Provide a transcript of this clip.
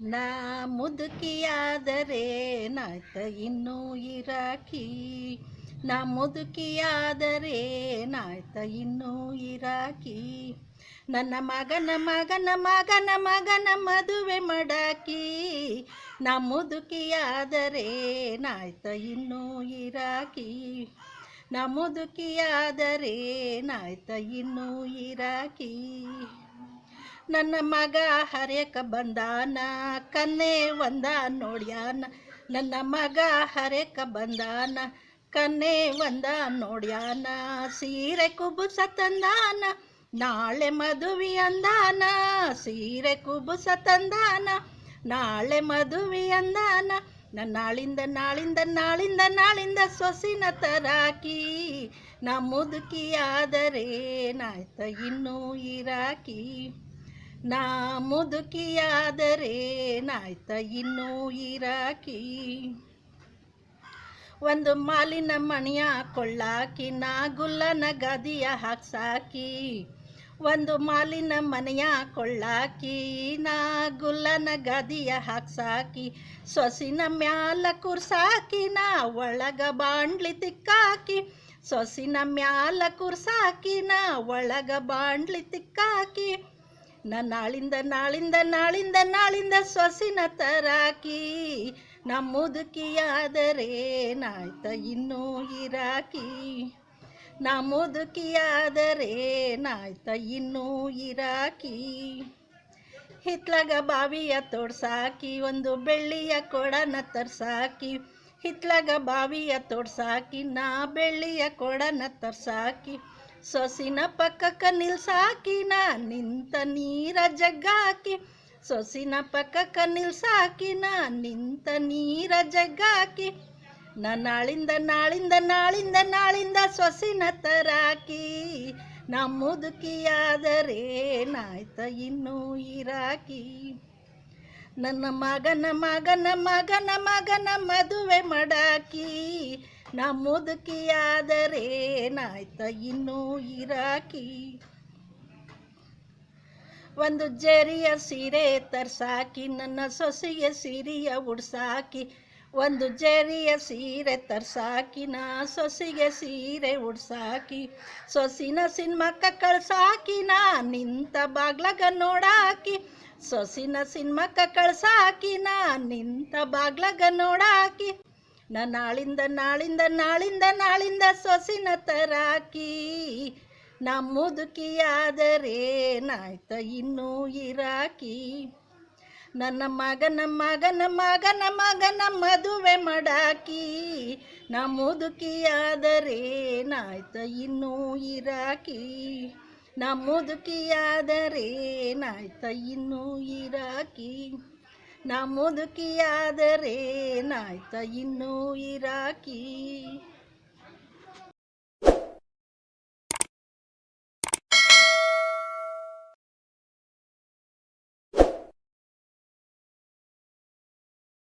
ನಾ ಮುದುಕಿಯಾದರೆ ನಾಯ್ತ ಇನ್ನೂ ಇರಾಕಿ. ನಾ ಮುದುಕಿಯಾದರೆ ನಾಯ್ತ ಇನ್ನೂ ಇರಾಕಿ. ನನ್ನ ಮಗನ ಮಗನ ಮಗನ ಮಗನ ಮದುವೆ ಮಾಡಾಕಿ. ನಾ ಮುದುಕಿಯಾದರೆ ನಾಯ್ತ ಇನ್ನೂ ಇರಾಕಿ. ನಾ ಮುದುಕಿಯಾದರೆ ನಾಯ್ತ ಇನ್ನೂ ಇರಾಕಿ. ನನ್ನ ಮಗ ಹರೇಕ ಬಂದಾನ, ಕನ್ನೆ ಒಂದ ನೋಡ್ಯಾನ. ನನ್ನ ಮಗ ಹರೇಕ ಬಂದಾನ, ಕನ್ನೆ ಒಂದ ನೋಡ್ಯಾನ. ಸೀರೆ ಕುಬುಸ ತಂದಾನ, ನಾಳೆ ಮದುವೆ ಅಂದಾನ. ಸೀರೆ ಕುಬುಸ ತಂದಾನ, ನಾಳೆ ಮದುವೆ ಅಂದಾನ. ನನ್ನ ನಾಳಿಂದ ನಾಳಿಂದ ನಾಳಿಂದ ನಾಳಿಂದ ಸೊಸಿನ ತರಾಕಿ, ನಾ ಮುದುಕಿಯಾದರೆ ನಾಯ್ತ ಇನ್ನೂ ಇರಾಕಿ ನಾ ಮುದುಕಿಯಾದರೆ ನಾಯ್ತ ಇನ್ನೂ ಇರಾಕಿ. ಒಂದು ಮಾಲಿನ ಮಣಿಯ ಕೊಳ್ಳಾಕಿ, ನಾ ಗುಲ್ಲನ ಗದಿಯ ಹಾಕ್ಸಾಕಿ. ಒಂದು ಮಾಲಿನ ಮನೆಯ ಕೊಳ್ಳಾಕಿ, ನಾ ಗುಲ್ಲನ ಗದಿಯ ಹಾಕ್ಸಾಕಿ. ಸೊಸಿನ ಮ್ಯಾಲ ಕುರ್ಸಾಕಿ, ನಾ ಒಳಗ ಬಾಂಡ್ಲಿ ತಿಕ್ಕಾಕಿ. ಸೊಸಿನ ಮ್ಯಾಲ ಕುರ್ಸಾಕಿ, ನಾ ಒಳಗ ಬಾಂಡ್ಲಿ ತಿಕ್ಕಾಕಿ. ನಾಳಿಂದ ನಾಳಿಂದ ನಾಳಿಂದ ನಾಳಿಂದ ಸೊಸಿನ ತರಾಕಿ ನಮ್ಮ ಮುದುಕಿಯಾದರೆ ನಾಯ್ತ ಇನ್ನೂ ಇರಾಕಿ? ನಾ ಮುದುಕಿಯಾದರೆ ನಾಯ್ತ ಇನ್ನೂ ಇರಾಕಿ? ಹಿತ್ಲಗ ಬಾವಿಯ ತೋಡ್ಸಾಕಿ, ಒಂದು ಬೆಳ್ಳಿಯ ಕೊಡನ ತರ್ಸಾಕಿ, ಹಿತ್ಲಗ ಬಾವಿಯ ತೋಡ್ಸಾಕಿ, ನಾ ಬೆಳ್ಳಿಯ ಕೊಡನ ತರ್ಸಾಕಿ ಸೊಸಿನ ಪಕ್ಕಕ್ಕ ನಿಲ್ಸಾಕಿ ನಾ ನಿಂತ ನೀರ ಜಗ್ಗಾಕಿ. ಸೊಸಿನ ಪಕ್ಕಕ್ಕ ನಿಲ್ಸಾಕಿ ನಾ ನಿಂತ ನೀರ ಜಗ್ಗಾಕಿ. ನಾಳಿಂದ ನಾಳಿಂದ ನಾಳಿಂದ ನಾಳಿಂದ ಸೊಸಿನ ತರಾಕಿ. ನಾ ಮುದುಕಿಯಾದರೆ ನಾಯ್ತ ಇನ್ನೂ ಇರಾಕಿ. ನನ್ನ ಮಗನ ಮಗನ ಮಗನ ಮಗನ ಮದುವೆ ಮಾಡಾಕಿ. ನಾ ಮುದುಕಿಯಾದರೆ ನಾಯ್ತ ಇನ್ನೂ ಇರಾಕಿ. ಒಂದು ಜರಿಯ ಸೀರೆ ತರ್ಸಾಕಿ, ನನ್ನ ಸೊಸೆಯ ಸೀರೆಯ ಉಡ್ಸಾಕಿ. ಒಂದು ಜರಿಯ ಸೀರೆ ತರ್ಸಾಕಿ, ನಾ ಸೊಸೆಗೆ ಸೀರೆ ಉಡ್ಸಾಕಿ. ಸೊಸಿನ ಸಿನ್ಮಕ್ಕ ಕಳ್ಸಾಕಿ, ನಾ ನಿಂತ ಬಾಗ್ಲಗ ನೋಡಾಕಿ. ಸೊಸಿನ ಸಿನ್ಮಕ್ಕ ಕಳ್ಸಾಕಿ, ನಾ ನಿಂತ ಬಾಗ್ಲಗ ನೋಡಾಕಿ. ನಾ ನಾಳಿಂದ ನಾಳಿಂದ ನಾಳಿಂದ ನಾಳಿಂದ ಸೊಸಿನ ತರಾಕಿ. ನಾ ಮುದುಕಿಯಾದರೆ ನಾಯ್ತ ಇನ್ನೂ ಇರಾಕಿ. ನನ್ನ ಮಗನ ಮಗನ ಮಗನ ಮಗನ ಮದುವೆ ಮಾಡಾಕಿ. ನಾ ನಾಯ್ತ ಇನ್ನೂ ಇರಾಕಿ. ನಾ ಮುದುಕಿಯಾದರೆ ನಾಯ್ತ ಇನ್ನೂ ಇರಾಕಿ. ನಾ ಮುದುಕಿಯಾದರೆ ನಾಯ್ತ ಇನ್ನೂ ಇರಾಕಿ.